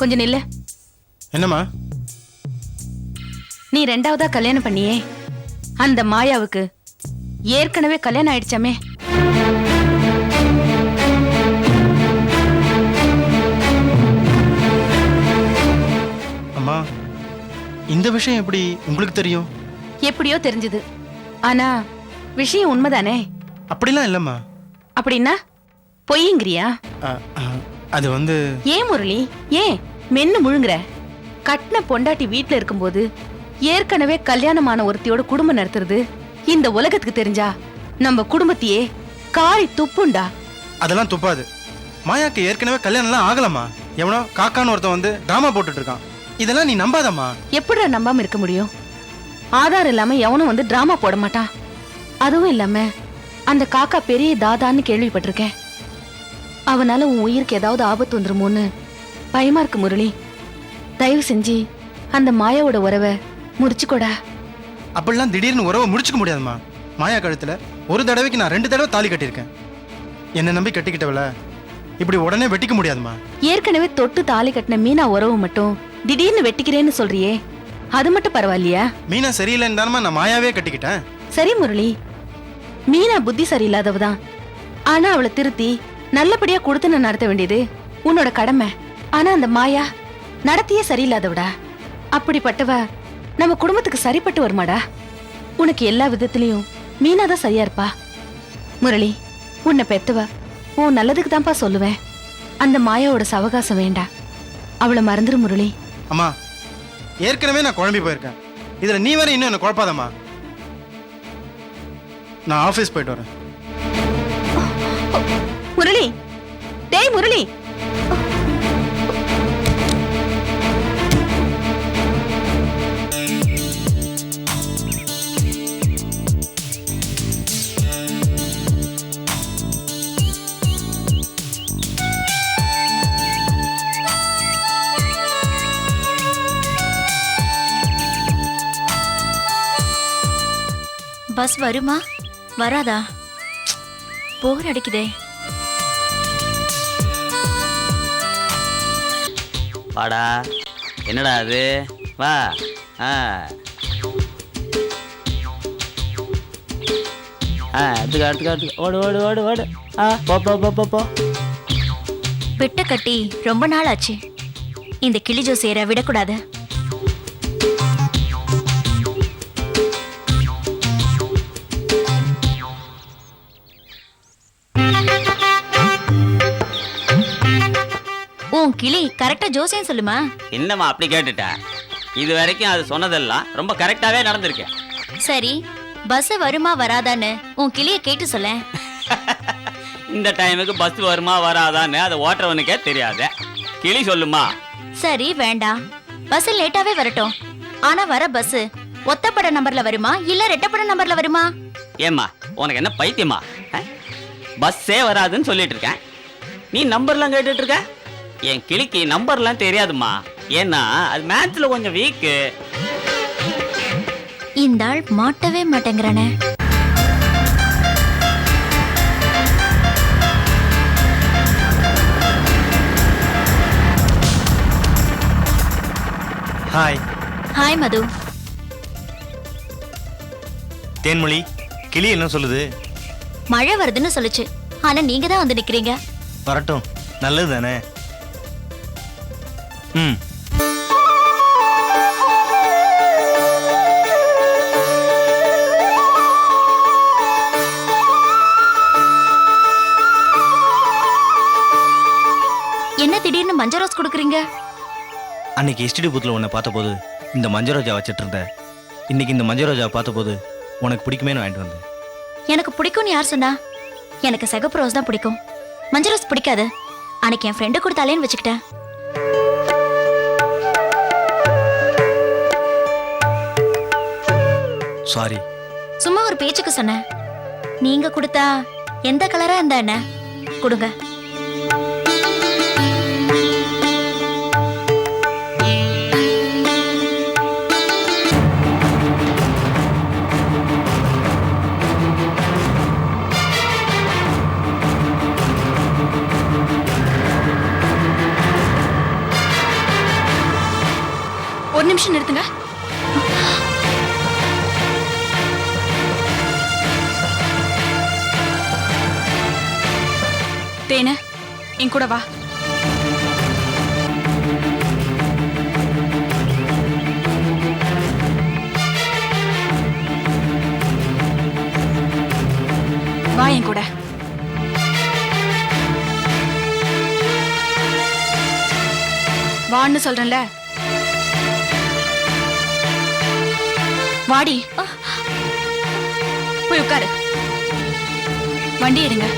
கொஞ்சம் நில்லு. என்னம்மா? நீ ரெண்டாவதா கல்யாணம் பண்ணியே. அந்த மாயாவுக்கு ஏற்கனவே கல்யாணம் ஆயிடுச்சாமே. அம்மா இந்த விஷயம் எப்படி உங்களுக்கு தெரியும்? எப்படியோ தெரிஞ்சது. ஆனா விஷயம் உண்மைதானே? அப்படிலாம் இல்லைம்மா. அப்படின்னா அ, அது வந்து ஏன் முரளி? ஏன்? மென்னு முழுங்குற. கட்டின பொண்டாட்டி வீட்ல இருக்கும்போது ஏற்கனவே கல்யாணமான ஒருத்தியோட குடும்பம் நடத்துறது இந்த உலகத்துக்கு தெரிஞ்சா நம்ம குடும்பத்தையே காரி துப்புண்டா. அதெல்லாம் துப்பாது. மாயாக்கு ஏற்கனவே கல்யாணம்லாம் ஆகலம்மா. எவனோ காக்கான்னு ஒருத்தன் வந்து டிராமா போட்டுட்டு இருக்கான் இதெல்லாம் நீ நம்பாதம்மா. எப்படிடா நம்பாம இருக்க முடியும்? ஆதாரம் இல்லாம எவனும் வந்து டிராமா போட மாட்டான். அதுவும் இல்லாம அந்த காக்கா பெரிய தாதான்னு கேள்விப்பட்டிருக்கேன். அவனால உன் உயிருக்கு ஏதாவது ஆபத்து வந்துருமோன்னு பயமா இருக்கு முரளி. தயவு செஞ்சு அந்த மாயாவோட உறவை முடிச்சுக்கோடா. அப்படிலாம் திடீர்னு உறவை முடிச்சுக்க முடியாதும்மா. மாயா கழுத்துல ஒரு தடவைக்கு நான் ரெண்டு தடவை தாலி கட்டியிருக்கேன். என்னை நம்பி கட்டிக்கிட்டவள இப்படி உடனே வெட்டிக்க முடியாதும்மா. ஏற்கனவே தொட்டு தாலி கட்டின மீனா உறவு மட்டும் திடீர்னு வெட்டிக்கிறேன்னு சொல்றியே. அது மட்டும் பரவாயில்லையா? மீனா சரியில்லைன்னு தானம்மா நான் மாயாவே கட்டிக்கிட்டேன். சரி முரளி. மீனா புத்தி சரியில்லாதவதான். ஆனா அவளை திருத்தி நல்லபடியா கொடுத்து நடத்த வேண்டியது உன்னோட கடமை. ஆனா அந்த மாயா நடத்தியே சரியில்லாதவடா. அப்படிப்பட்டவ நம்ம குடும்பத்துக்கு சரிப்பட்டு வருமாடா. உனக்கு எல்லா விதத்திலையும் மீனா தான் சரியா இருப்பா. முரளி உன்னை பெத்தவ உன் நல்லதுக்கு தான்ப்பா சொல்லுவேன். அந்த மாயாவோட சவகாசம் வேண்டாம் அவளை மறந்துரு முரளி. அம்மா ஏற்கனவே நான் குழம்பி போயிருக்கேன். இதுல நீ வேற இன்னும் என்ன குழப்பாதம்மா. நான் ஆஃபீஸ் போயிட்டு வரேன். முரளி டேய் முரளி. பஸ் வருமா? வராதா? போர் அடிக்குதே. வாடா. என்னடா அது? வா. ஆ. ஆ ஓடு ஓடு ஓடு ஓடு. ஆ போ போ போ போ போ. பெட்ட கட்டி ரொம்ப நாள் ஆச்சு இந்த கிளி ஜோசியரை விடக்கூடாது. கிளி கரெக்டா ஜோசியம் சொல்லுமா? என்னம்மா அப்படி கேட்டுட்ட? இது வரைக்கும் அது சொன்னதெல்லாம் ரொம்ப கரெக்டாகவே நடந்திருக்கு. சரி பஸ் வருமா வராதான்னு உன் கிளிய கேட்டு சொல்ல இந்த டைமுக்கு பஸ் வருமா வராதான்னு அதை ஓட்டுறவனுக்கே தெரியாது. கிளி சொல்லுமா? சரி வேண்டாம் பஸ் லேட்டாவே வரட்டும். ஆனா வர பஸ் ஒத்தப்பட நம்பர்ல வருமா இல்ல ரெட்டப்பட நம்பர்ல வருமா? ஏம்மா உனக்கு என்ன பைத்தியமா? பஸ்ஸே வராதுன்னு சொல்லிட்டு இருக்கேன். நீ நம்பர்லாம் கேட்டுட்டு இருக்க? என் கிளிக்கு நம்பர்லாம் தெரியாதும்மா. ஏன்னா அது மேத்ஸ்ல கொஞ்சம் வீக்கு இந்த ஆள் மாட்டவே மாட்டேங்கிறானே. ஹாய் ஹாய் மது தேன்மொழி கிளி என்ன சொல்லுது? மழை வருதுன்னு சொல்லுச்சு. ஆனா நீங்க தான் வந்து நிக்கிறீங்க. வரட்டும். நல்லது தானே ம். என்ன திடீர்னு மஞ்ச ரோஸ் கொடுக்குறீங்க? அன்னைக்கு எஸ்டிடி பூத்தில் உன்னை பார்த்தபோது இந்த மஞ்சள் ரோஜா வச்சிட்டு இருந்தேன். இன்னைக்கு இந்த மஞ்சள் ரோஜா பார்த்தபோது உனக்கு பிடிக்குமேனு வாங்கிட்டு வந்தேன். எனக்கு பிடிக்கும்னு யார் சொன்னா? எனக்கு சிகப்பு ரோஸ் தான் பிடிக்கும். மஞ்ச ரோஸ் பிடிக்காது. அன்னைக்கு என் ஃப்ரெண்டு கொடுத்தாலேன்னு வச்சுக்கிட்டேன். சாரி சும்மா ஒரு பேச்சுக்கு சொன்னேன். நீங்க கொடுத்தா எந்த கலரா இருந்தா என்ன? கொடுங்க. ஒரு நிமிஷம் நிறுத்துங்க. தேனு என் கூட வா. வா என் கூட. வான்னு சொல்றேன்ல. வாடி. போய் உட்காரு. வண்டி எடுங்க.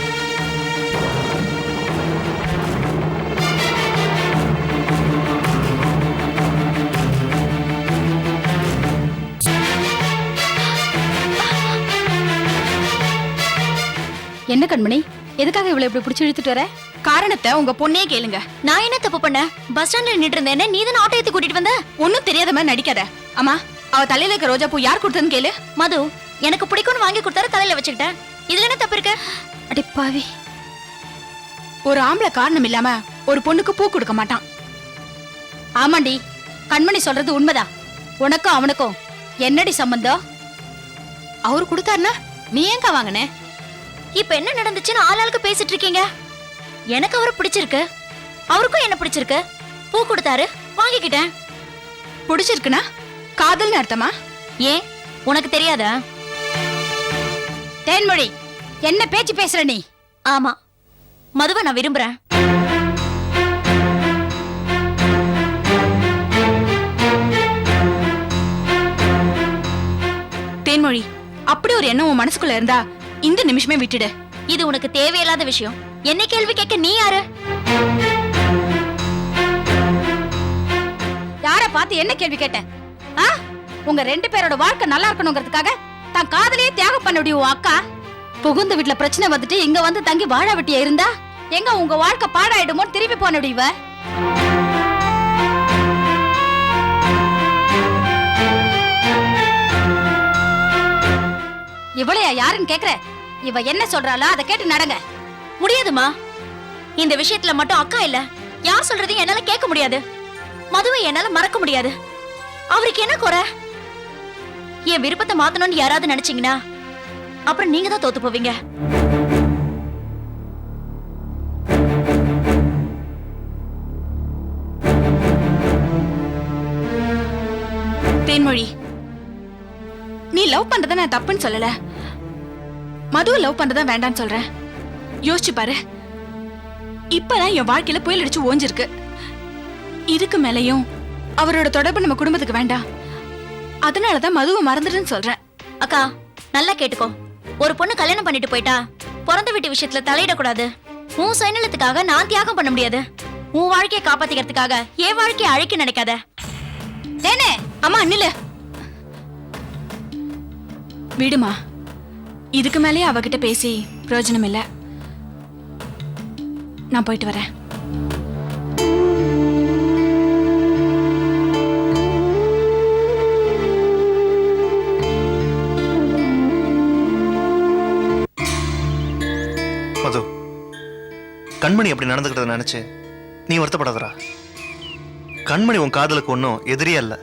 என்ன கண்மணி? எதுக்காக இவ்வளவு இப்படி பிடிச்சி இழுத்துட்டு வர? காரணத்தை உங்க பொண்ணே கேளுங்க. நான் என்ன தப்பு பண்ண பஸ் ஸ்டாண்ட்ல நின்று இருந்தேனே நீ தானே ஆட்டோ ஏத்தி கூட்டிட்டு வந்த? ஒன்னும் தெரியாத மாதிரி நடிக்காத. ஆமா அவ தலையில இருக்க ரோஜா பூ யார் கொடுத்ததுன்னு கேளு. மது எனக்கு பிடிக்கும்னு வாங்கி கொடுத்தாரு தலையில வச்சுக்கிட்டேன். இதுல என்ன தப்பு இருக்கு? அடி பாவி. ஒரு ஆம்பளை காரணம் இல்லாம ஒரு பொண்ணுக்கு பூ கொடுக்க மாட்டான். ஆமாண்டி கண்மணி சொல்றது உண்மைதான். உனக்கும் அவனுக்கும் என்னடி சம்பந்தம்? அவர் கொடுத்தாருன்னா நீ ஏங்க வாங்கினேன் இப்ப என்ன நடந்துச்சுன்னு ஆளாளுக்கு பேசிட்டு இருக்கீங்க? எனக்கு அவரை பிடிச்சிருக்கு. அவருக்கும் என்ன பிடிச்சிருக்கு? பூ கொடுத்தாரு வாங்கிக்கிட்டேன். பிடிச்சிருக்குனா காதல்னு அர்த்தமா? ஏன்? உனக்கு தெரியாதா? தேன்மொழி என்ன பேச்சு பேசுற நீ? ஆமா. மதுவை நான் விரும்புறேன். தேன்மொழி அப்படி ஒரு எண்ணம் உன் மனசுக்குள்ள இருந்தா இந்த நிமிஷமே விட்டுடு. இது உனக்கு தேவையில்லாத விஷயம். என்ன கேள்வி கேட்க நீ யாரு? யார பார்த்து என்ன கேள்வி கேட்ட ஆ? உங்க ரெண்டு பேரோட வாழ்க்கை நல்லா இருக்கணுங்கிறதுக்காக தான் காதலையே தியாகம் பண்ண முடியும் அக்கா. புகுந்த வீட்டுல பிரச்சனை வந்துட்டு இங்க வந்து தங்கி வாழ வெட்டியா இருந்தா? எங்க உங்க வாழ்க்கை பாடாயிடுமோ திருப்பி போன முடியுவ இவளையா யாருன்னு கேக்குற? இவ என்ன சொல்றாளோ அதை கேட்டு நடங்க. முடியாதுமா? இந்த விஷயத்துல மட்டும் அக்கா இல்ல. யார் சொல்றதையும் என்னால கேட்க முடியாது. மதுவை என்னால மறக்க முடியாது. அவருக்கு என்ன குறை? என் விருப்பத்தை மாத்தணும்னு யாராவது நினைச்சீங்கன்னா அப்புறம் நீங்க தான் தோத்து போவீங்க. தேன்மொழி நீ லவ் பண்றத நான் தப்புன்னு சொல்லல. மதுவை லவ் பண்றத வேண்டாம்னு சொல்றேன். யோசிச்சு பாரு. இப்பதான் என் வாழ்க்கையில புயல் அடிச்சு ஓஞ்சிருக்கு. இதுக்கு மேலயும் அவரோட தொடர்பு நம்ம குடும்பத்துக்கு வேண்டாம். அதனாலதான் மதுவை மறந்துடுன்னு சொல்றேன். அக்கா நல்லா கேட்டுக்கோ. ஒரு பொண்ணு கல்யாணம் பண்ணிட்டு போயிட்டா பிறந்த வீட்டு விஷயத்துல தலையிடக்கூடாது. உன் சுயநலத்துக்காக நான் தியாகம் பண்ண முடியாது. உன் வாழ்க்கையை காப்பாத்திக்கிறதுக்காக என் வாழ்க்கையை அழைக்க நினைக்காத. அம்மா நில்லு. விடுமா? இதுக்கு மேலேயே அவகிட்ட பேசி பிரயோஜனம் இல்லை நான் போயிட்டு வரேன். மது கண்மணி அப்படி நடந்துக்கிட்டதை நினைச்சு நீ வருத்தப்படாதடா. கண்மணி உன் காதலுக்கு ஒன்றும் எதிரியே இல்லை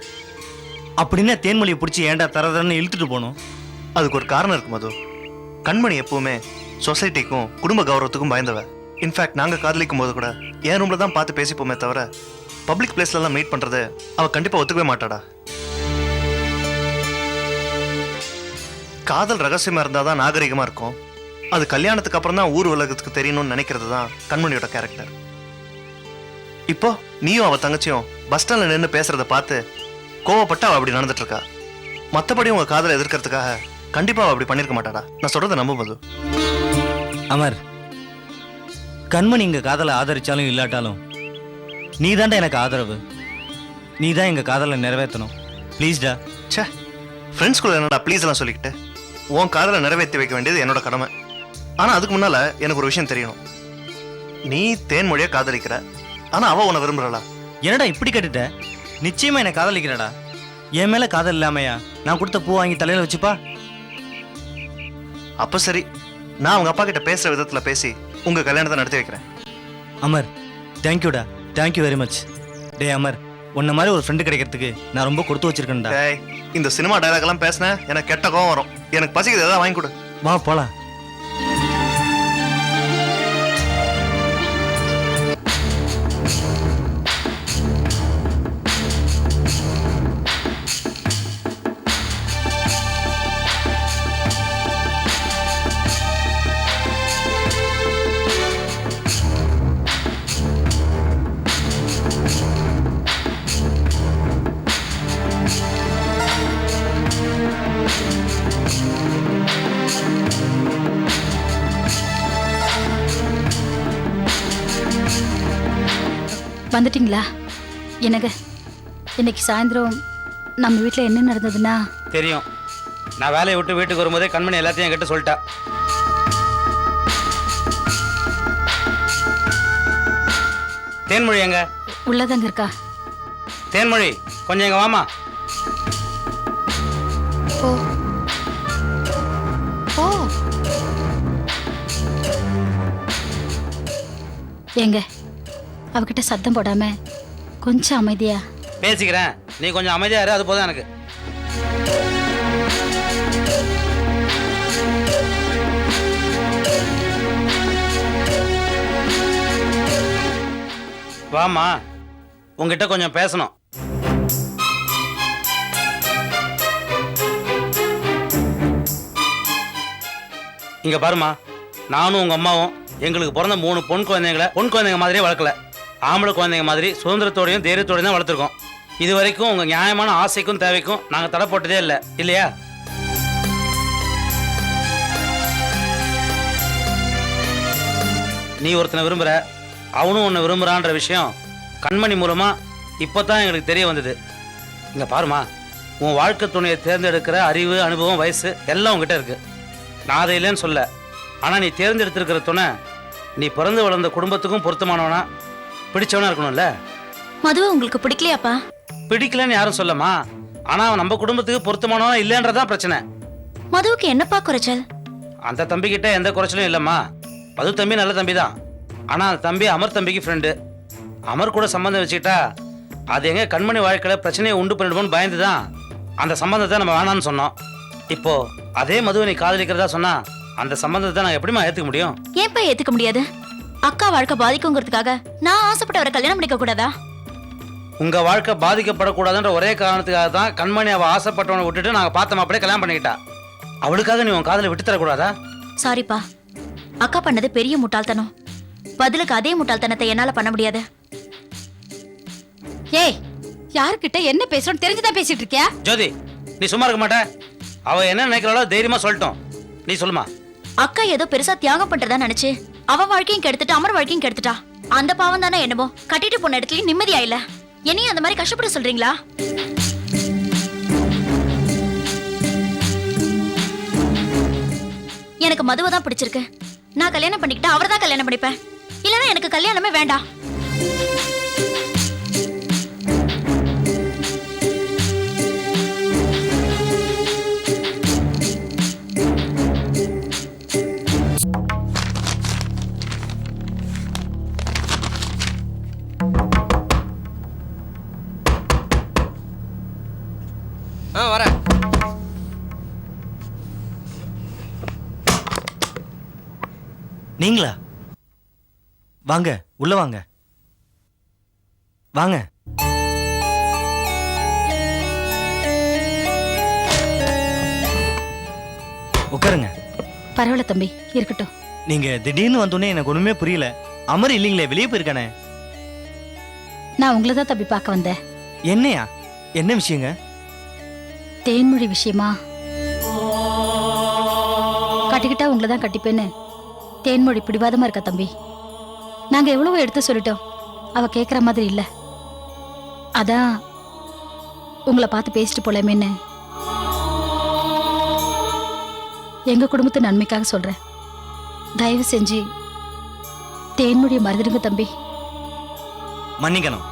அப்படின்னா தேன்மொழியை பிடிச்சி ஏன்டா தரதரன்னு இழுத்துட்டு போகணும்? அதுக்கு ஒரு காரணம் இருக்கு மது. கண்மணி எப்பவுமே சொசைட்டிக்கும் குடும்ப கௌரவத்துக்கும் பயந்தவ. இன்ஃபேக்ட் நாங்கள் காதலிக்கும் போது கூட என் ரூமில் தான் பார்த்து பேசிப்போமே தவிர பப்ளிக் பிளேஸ்ல மீட் பண்ணுறது அவள் கண்டிப்பாக ஒத்துக்கவே மாட்டாடா. காதல் ரகசியமா இருந்தாதான் நாகரிகமாக இருக்கும். அது கல்யாணத்துக்கு அப்புறம் தான் ஊர் உலகத்துக்கு தெரியணும்னு நினைக்கிறது தான் கண்மணியோட கேரக்டர் இப்போ நீயும் அவள் தங்கச்சியும் பஸ் ஸ்டாண்டில் நின்று பேசுகிறத பார்த்து கோவப்பட்டு அவள் அப்படி நடந்துட்டு இருக்கா. மத்தபடி காதலை எதிர்க்கிறதுக்காக கண்டிப்பா அவ அப்படி பண்ணிருக்க மாட்டாடா. நான் சொல்றதை நம்ப மது. அமர் கண்மணி இங்க காதலை ஆதரிச்சாலும் இல்லாட்டாலும் நீ எனக்கு ஆதரவு. நீ தான் எங்க காதலை நிறைவேற்றணும். ப்ளீஸ்டா ச்சே ஃப்ரெண்ட்ஸ்குள்ள என்னடா ப்ளீஸ் எல்லாம் சொல்லிக்கிட்டு? உன் காதலை நிறைவேற்றி வைக்க வேண்டியது என்னோட கடமை. ஆனா அதுக்கு முன்னால எனக்கு ஒரு விஷயம் தெரியணும். நீ தேன்மொழியை காதலிக்கிற ஆனா அவ உன்னை விரும்புறலா என்னடா இப்படி கேட்டுட்ட? நிச்சயமா என்ன காதலிக்கிறடா? என் மேல காதல் இல்லாமையா? நான் கொடுத்த பூ வாங்கி தலையில வச்சுப்பா? அப்ப சரி நான் அவங்க அப்பா கிட்ட பேசுற விதத்துல பேசி உங்க கல்யாணத்தை நடத்தி வைக்கிறேன். அமர் தேங்க்யூடா தேங்க்யூ வெரி மச் டே அமர் உன்ன மாதிரி ஒரு ஃப்ரெண்டு கிடைக்கிறதுக்கு நான் ரொம்ப கொடுத்து வச்சிருக்கேன்டா. டேய் இந்த சினிமா டயலாக் எல்லாம் பேசினேன் எனக்கு கெட்ட கோவம் வரும். எனக்கு பசிக்குது ஏதாவது வாங்கி கொடு. வா போலாம். வந்துட்டீங்களா? என்னங்க இன்னைக்கு சாயந்தரம் நம்ம வீட்டில் என்ன நடந்ததுன்னா? தெரியும். நான் வேலையை விட்டு வீட்டுக்கு வரும்போதே கண்மணி எல்லாத்தையும் என்கிட்ட சொல்லிட்டா. தேன்மொழி எங்க? உள்ளதாங்க இருக்கா? தேன்மொழி கொஞ்சம் எங்க வாமா ஓ. ஓ. ஏங்க அவகிட்ட சத்தம் போடாம கொஞ்சம் அமைதியா. பேசிக்கிறேன். நீ கொஞ்சம் அமைதியா இரு அது போதும் எனக்கு. வாமா உங்ககிட்ட கொஞ்சம் பேசணும். இங்க பாருமா நானும் உங்க அம்மாவும் எங்களுக்கு பிறந்த மூணு பொன் குழந்தைங்களை பொன் குழந்தைங்க மாதிரியே வளர்க்கல. ஆம்பளை குழந்தைங்க மாதிரி சுதந்திரத்தோடையும் தைரியத்தோடையும் தான் வளர்த்துருக்கோம். இது வரைக்கும் உங்கள் நியாயமான ஆசைக்கும் தேவைக்கும் நாங்கள் தடை போட்டதே இல்லை. இல்லையா? நீ ஒருத்தனை விரும்புகிற அவனும் உன்னை விரும்புகிறான்ற விஷயம் கண்மணி மூலமாக இப்போ தான் எங்களுக்கு தெரிய வந்தது. இங்கே பாருமா உன் வாழ்க்கை துணையை தேர்ந்தெடுக்கிற அறிவு அனுபவம் வயசு எல்லாம் உங்ககிட்ட இருக்கு. நான் அதை இல்லைன்னு சொல்ல. ஆனால் நீ தேர்ந்தெடுத்திருக்கிற துணை நீ பிறந்து வளர்ந்த குடும்பத்துக்கும் பொருத்தமானவனா? பிடிச்சவனா இருக்கணும்ல? மதுவை உங்களுக்கு பிடிக்கலையாப்பா? பிடிக்கலன்னு யாரும் சொல்லமா? ஆனா அவன் நம்ம குடும்பத்துக்கு பொருத்தமானவனா இல்லைன்றதான் பிரச்சனை. மதுவுக்கு என்னப்பா குறைச்சல்? அந்த தம்பிக்கிட்ட எந்த குறைச்சலும் இல்லைம்மா. மது தம்பி நல்ல தம்பி தான் ஆனா அந்த தம்பி அமர் தம்பிக்கு ஃப்ரெண்டு அமர் கூட சம்பந்தம் வச்சுக்கிட்டா அது எங்க கண்மணி வாழ்க்கையில பிரச்சனையை உண்டு பண்ணிடுமோன்னு பயந்து தான் அந்த சம்பந்தத்தை நம்ம வேணாம்னு சொன்னோம். இப்போ அதே மதுவை நீ காதலிக்கிறதா சொன்னா அந்த சம்பந்தத்தை நான் எப்படிம்மா ஏத்துக்க முடியும்? ஏன்பா ஏத்துக்க முடியாது? அக்கா வாழ்க்கை பாதிக்குங்கிறதுக்காக நான் ஆசைப்பட்டவரை கல்யாணம் பண்ணிக்க கூடாதா? உங்க வாழ்க்கை பாதிக்கப்படக்கூடாதுன்ற ஒரே காரணத்துக்காக தான் கண்மணி அவ ஆசைப்பட்டவனை விட்டுட்டு நாங்க பார்த்த மாப்பிளே கல்யாணம் பண்ணிக்கிட்டா. அவளுக்காக நீ உன் காதலை விட்டு தரக்கூடாதா? சாரிப்பா அக்கா பண்ணது பெரிய முட்டாள்தனம். பதிலுக்கு அதே முட்டாள்தனத்தை என்னால பண்ண முடியாது. ஏய் யாருக்கிட்ட என்ன பேசுறோம் தெரிஞ்சுதான் பேசிட்டு இருக்கியா? ஜோதி நீ சும்மா இருக்க மாட்ட. அவ என்ன நினைக்கிறாளோ தைரியமா சொல்லட்டும். நீ சொல்லுமா. அக்கா ஏதோ பெருசா தியாகம் பண்றதா நினைச்சு. அவ வாழ்க்கையும் கெடுத்துட்டு அமர் வாழ்க்கையும் கெடுத்துட்டா. அந்த பாவம் தானே என்னமோ. கட்டிட்டு போன இடத்துலயும் நிம்மதியா இல்ல. என்னையும் அந்த மாதிரி கஷ்டப்பட சொல்றீங்களா? எனக்கு மதுவை தான் பிடிச்சிருக்கு. நான் கல்யாணம் பண்ணிக்கிட்டா அவரை தான் கல்யாணம் பண்ணிப்பேன். இல்லைன்னா எனக்கு கல்யாணமே வேண்டாம். வாங்க உள்ள வாங்க. வாங்க. உட்காருங்க. பரவாயில்ல தம்பி இருக்கட்டும். நீங்க திடீர்னு வந்தோடனே எனக்கு ஒண்ணுமே புரியல. அமர் இல்லைங்களே வெளியே போயிருக்கானே. நான் உங்களை தான் தம்பி பார்க்க வந்தேன். என்னையா? என்ன விஷயங்க? தேன்மொழி விஷயமா? கட்டிக்கிட்டா உங்களை தான் கட்டிப்பேன்னு. தேன்மொழி பிடிவாதமா இருக்கா தம்பி? நாங்க எவ்வளவோ எடுத்து சொல்லிட்டோம். அவ கேக்குற மாதிரி இல்ல. அதான் உங்களை பார்த்து பேசிட்டு போலாமேன்னு. எங்க குடும்பத்து நன்மைக்காக சொல்றேன். தயவு செஞ்சு தேன்மொழியை மறந்துடுங்க தம்பி. மன்னிக்கணும்.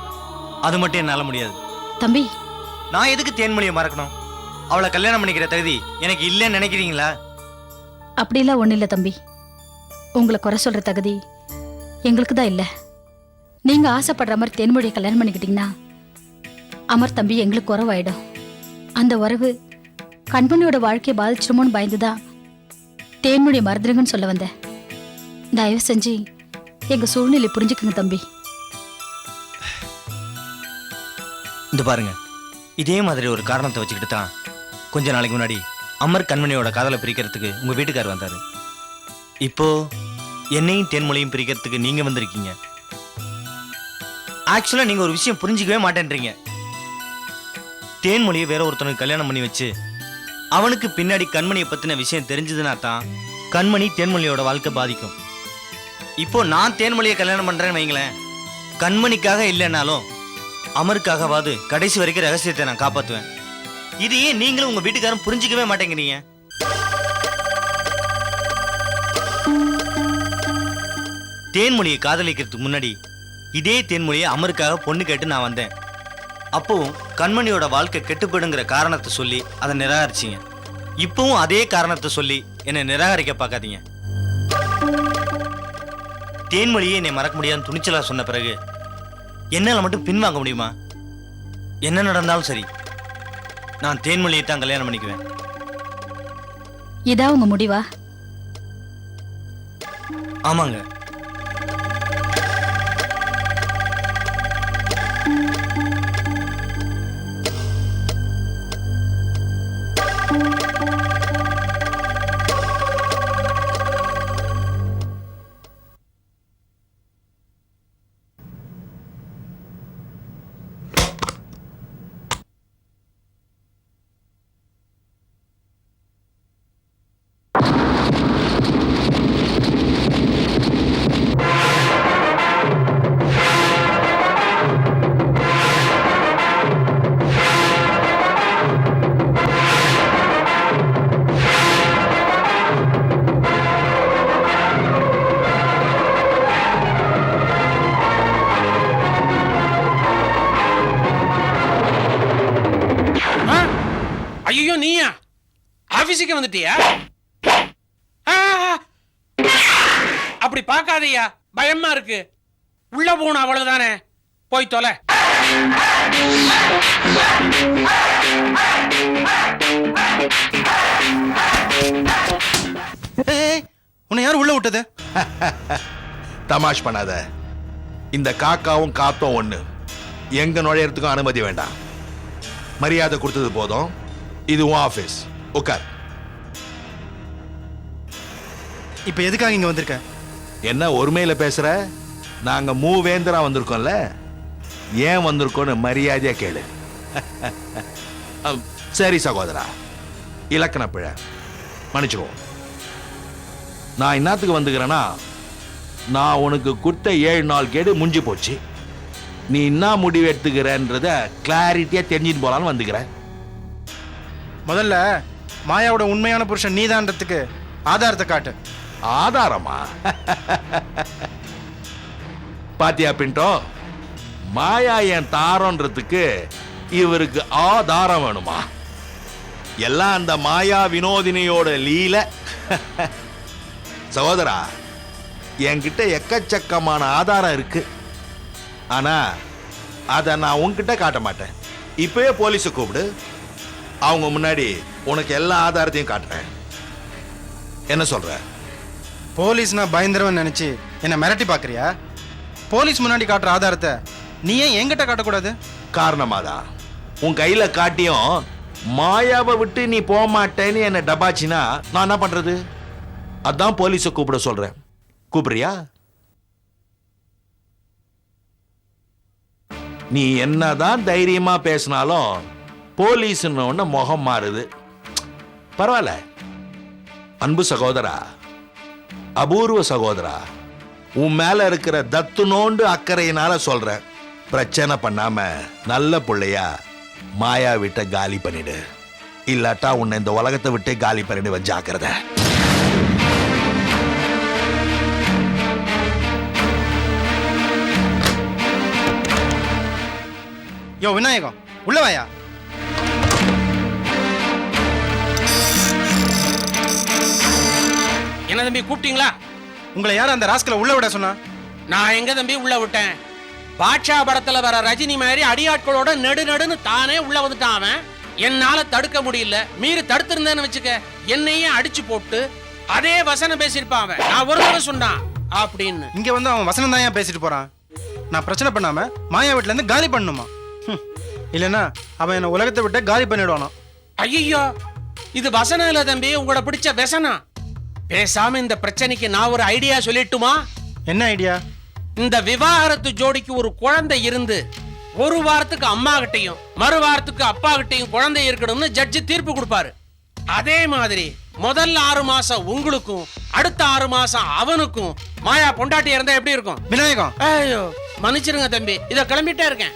அது மட்டும் என்னால முடியாது. தம்பி. நான் எதுக்கு தேன்மொழியை மறக்கணும்? அவளை கல்யாணம் பண்ணிக்கிற தகுதி எனக்கு இல்லைன்னு நினைக்கிறீங்களா? அப்படிலாம் ஒன்றும் இல்லை தம்பி. உங்களை குறை சொல்ற தகுதி எங்களுக்கு தான் இல்லை? நீங்க ஆசைப்படுற மாதிரி தென்மொழியை கல்யாணம் பண்ணிக்கிட்டீங்கன்னா அமர் தம்பி எங்களுக்கு உறவாயிடும். அந்த உறவு கண்மணியோட வாழ்க்கையை பாதிச்சிருமோன்னு பயந்துதான் தேன்மொழியை மறந்துடுங்கன்னு சொல்ல வந்தேன். தயவு செஞ்சு எங்க சூழ்நிலை புரிஞ்சுக்குங்க தம்பி. இந்த பாருங்க. இதே மாதிரி ஒரு காரணத்தை வச்சுக்கிட்டு தான் கொஞ்ச நாளைக்கு முன்னாடி அமர் கண்மணியோட காதலை பிரிக்கிறதுக்கு உங்க வீட்டுக்கார் வந்தாரு. இப்போ என்னையும் தேன்மொழியும் பிரிக்கிறதுக்கு நீங்க வந்திருக்கீங்க. ஆக்சுவலா நீங்க ஒரு விஷயம் புரிஞ்சிக்கவே மாட்டேன்றீங்க. தேன்மொழியை வேற ஒருத்தனுக்கு கல்யாணம் பண்ணி வச்சு அவனுக்கு பின்னாடி கண்மணியை பத்தின விஷயம் தெரிஞ்சதுன்னா தான் கண்மணி தேன்மொழியோட வாழ்க்கை பாதிக்கும். இப்போ நான் தேன்மொழியை கல்யாணம் பண்றேன்னு வைங்களேன் கண்மணிக்காக இல்லைனாலும் அமருக்காகவாது கடைசி வரைக்கும் ரகசியத்தை நான் காப்பாத்துவேன். இதையே நீங்களும் உங்க வீட்டுக்காரன் புரிஞ்சுக்கவே மாட்டேங்கிறீங்க. தேன்மொழியை காதலிக்கிறதுக்கு முன்னாடி இதே தேன்மொழியை அமருக்காக பொண்ணு கேட்டு நான் வந்தேன். அப்பவும் கண்மணியோட வாழ்க்கை கெட்டுப்படுங்கிற காரணத்தை சொல்லி அதை நிராகரிச்சீங்க. இப்பவும் அதே காரணத்தை சொல்லி என்னை நிராகரிக்க பார்க்காதீங்க. தேன்மொழியை என்னை மறக்க முடியாதுன்னு துணிச்சலா சொன்ன பிறகு என்னால் மட்டும் பின்வாங்க முடியுமா? என்ன நடந்தாலும் சரி நான் தேன்மொழியை தான் கல்யாணம் பண்ணிக்குவேன். இதா உங்க முடிவா? ஆமாங்க. உள்ள போகணும் அவ்வளவுதானே? போய் தொலை. உன்னை யார் உள்ள விட்டது? தமாஷ் பண்ணாத. இந்த காக்காவும் காத்தும் ஒண்ணு. எங்க நுழையறதுக்கும் அனுமதி வேண்டாம். மரியாதை கொடுத்தது போதும். இது உன் ஆபீஸ் உட்கார். இப்போ எதுக்காக இங்க வந்திருக்க? என்ன ஒருமையில பேசுற? நாங்க மூவேந்தரா வந்திருக்கோம்ல. ஏன் வந்திருக்கோன்னு மரியாதையா கேளு. சரி சகோதரா இலக்கண பிழை. மன்னிச்சுக்கோ. நான் என்னத்துக்கு வந்துக்கிறேன்னா நான் உனக்கு கொடுத்த ஏழு நாள் கேடு முடிஞ்சு போச்சு. நீ என்ன முடிவு எடுத்துக்கிறன்றத கிளாரிட்டியா தெரிஞ்சுட்டு போலான்னு வந்துக்கிறேன் முதல்ல மாயாவோட உண்மையான புருஷன் நீதான்றதுக்கு ஆதாரத்தை காட்டு. ஆதாரமா? பாத்தியா பின்டோ மாயா என் தாரன்றதுக்கு இவருக்கு ஆதாரம் வேணுமா? எல்லாம் அந்த மாயா வினோதினியோட லீல. சகோதரா என்கிட்ட எக்கச்சக்கமான ஆதாரம் இருக்கு. ஆனா அதை நான் உன்கிட்ட காட்ட மாட்டேன். இப்பவே போலீஸை கூப்பிடு. அவங்க முன்னாடி உனக்கு எல்லா ஆதாரத்தையும் காட்டுறேன். என்ன சொல்ற? போலீஸ்னா பயந்துருவன் நினைச்சு என்ன மிரட்டி பாக்குறியா போலீஸ் முன்னாடி காட்டுற ஆதாரத்தை நீ ஏன் என்கிட்ட காட்டக்கூடாது. காரணமாதா உன் கையில காட்டியும் மாயாவை விட்டு நீ போக மாட்டேன்னு என்ன டபாச்சினா நான் என்ன பண்றது? அதான் போலீஸை கூப்பிட சொல்றேன். கூப்பிடுறியா? நீ என்னதான் தைரியமா பேசினாலும் போலீஸ்னு முகம் மாறுது. பரவாயில்ல. அன்பு சகோதரா அபூர்வ சகோதரா உன் மேல இருக்கிற தத்து நோண்டு அக்கறையினால சொல்றேன் பிரச்சனை பண்ணாம நல்ல புள்ளையா மாயா விட்ட காலி பண்ணிடு. இல்லாட்டா உன்னை இந்த உலகத்தை விட்டு காலி பண்ணிடுவேன் ஜாக்கிரதை. யோ விநாயகம் உள்ள வாயா. என்ன தம்பி கூப்பிட்டீங்களா? உங்களை யார் அந்த ராஸ்கலை உள்ள விட சொன்னா? நான் எங்க தம்பி உள்ள விட்டேன். பாட்ஷா படத்துல வர ரஜினி மாதிரி அடியாட்களோட நெடு நடுன்னு தானே உள்ள வந்துட்டான் அவன். என்னால தடுக்க முடியல. மீறி தடுத்திருந்தேன்னு வச்சுக்க என்னையே அடிச்சு போட்டு அதே வசனம் பேசியிருப்பான் அவன். நான் ஒரு தடவை சொன்னான் அப்படின்னு. இங்க வந்து அவன் வசனம் தான் ஏன் பேசிட்டு போறான்? நான் பிரச்சனை பண்ணாம மாயா வீட்ல இருந்து காலி பண்ணணுமா? ஹம். இல்லைன்னா அவன் என்ன உலகத்தை விட்டு காலி பண்ணிடுவானா ஐயோ இது வசனம் இல்ல தம்பி உங்களோட பிடிச்ச व्यசனம் பேசாம இந்த பிரச்சனைக்கு நான் ஒரு ஐடியா சொல்லட்டுமா? என்ன ஐடியா இந்த விவாகரத்து ஜோடிக்கு ஒரு குழந்தை இருந்து ஒரு வாரத்துக்கு அம்மா கிட்டையும் மறு வாரத்துக்கு அப்பா கிட்டையும் குழந்தை இருக்கணும்னு ஜட்ஜி தீர்ப்பு கொடுப்பாரு. அதே மாதிரி முதல் ஆறு மாசம் உங்களுக்கும் அடுத்த ஆறு மாசம் அவனுக்கும் மாயா பொண்டாட்டி இருந்தா எப்படி இருக்கும்? விநாயகம். ஐயோ மன்னிச்சிருங்க தம்பி இத கிளம்பிட்டே இருக்கேன்.